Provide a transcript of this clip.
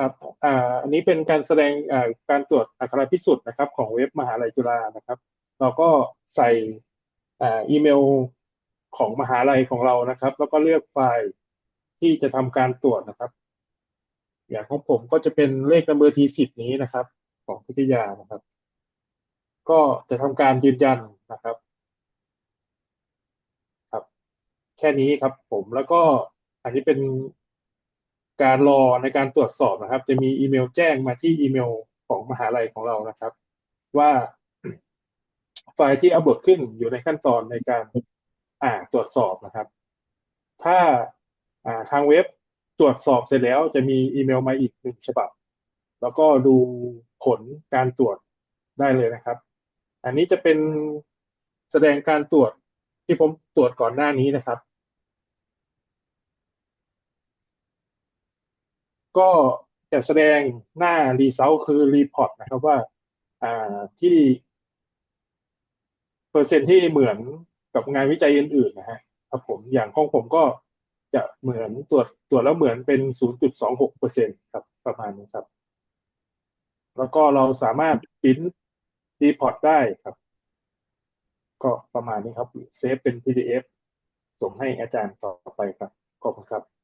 ครับอ่าอันนี้เป็นการแสดงอ่าการตรวจอัคราพิสูจน์นะครับ ของเว็บมหาลัยจุฬานะครับ เราก็ใส่อ่าอีเมลของมหาลัยของเรานะครับ แล้วก็เลือกไฟล์ที่จะทำการตรวจนะครับ อย่างของผมก็จะเป็นเลขนัมเบอร์ทีสิบนี้นะครับ ของพิทยานะครับ ก็จะทำการยืนยันนะครับ ครับ แค่นี้ครับผมแล้วก็อันนี้เป็น การรอในการตรวจสอบนะครับ จะมีอีเมลแจ้งมาที่อีเมลของมหาลัยของเรานะครับ ว่าไฟล์ที่อัปโหลดขึ้นอยู่ในขั้นตอนในการอ่าตรวจสอบนะครับ ถ้าอ่าทางเว็บตรวจสอบเสร็จแล้วจะมีอีเมลมาอีกหนึ่งฉบับ แล้วก็ดูผลการตรวจได้เลยนะครับ อันนี้จะเป็นแสดงการตรวจที่ผมตรวจก่อนหน้านี้นะครับ ก็จะแสดงหน้า result คือ report นะครับว่าอ่าที่ เปอร์เซ็นต์ที่เหมือนกับงานวิจัยอื่นๆนะฮะครับผมอย่างของผมก็จะเหมือนตรวจตรวจแล้วเหมือนเป็น 0.26เปอร์เซ็นต์ครับประมาณนี้ครับ แล้วก็เราสามารถพิมพ์รีพอร์ตได้ครับ ก็ประมาณนี้ครับเซฟเป็น PDF ส่งให้อาจารย์ต่อไปครับ ขอบคุณครับ